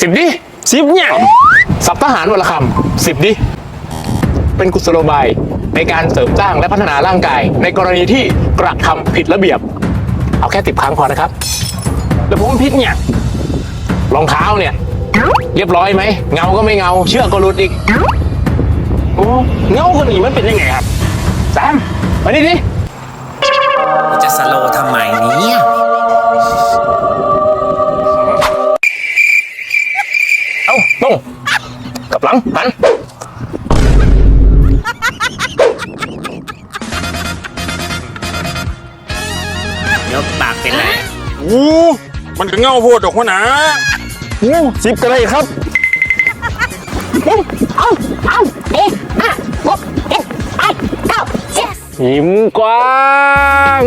สิบดิสิบเนี่ยสับทหารวันละคำสิบดิ เป็นกุศโลบายในการเสริมสร้างและพัฒนาร่างกาย ในกรณีที่กระทำผิดระเบียบ เอาแค่สิบครั้งพอนะครับ แล้วผมพิษเนี่ยรองเท้าเนี่ย เรียบร้อยไหม เงาก็ไม่เงา เชือกก็หลุดอีกโอ้เงาคนนี้มันเป็นยังไงครับแซมมานี่ดิจะสโลทำไมาตรงกลับหลังหันยกปากเป็นไรอู้มันก็เงาโพดดอกหัวหนาอู้สิบก็ได้ครับเอาเอาเอ๊ะห้าหกเจ็ดแปดเก้าสิบยิ้มกว้าง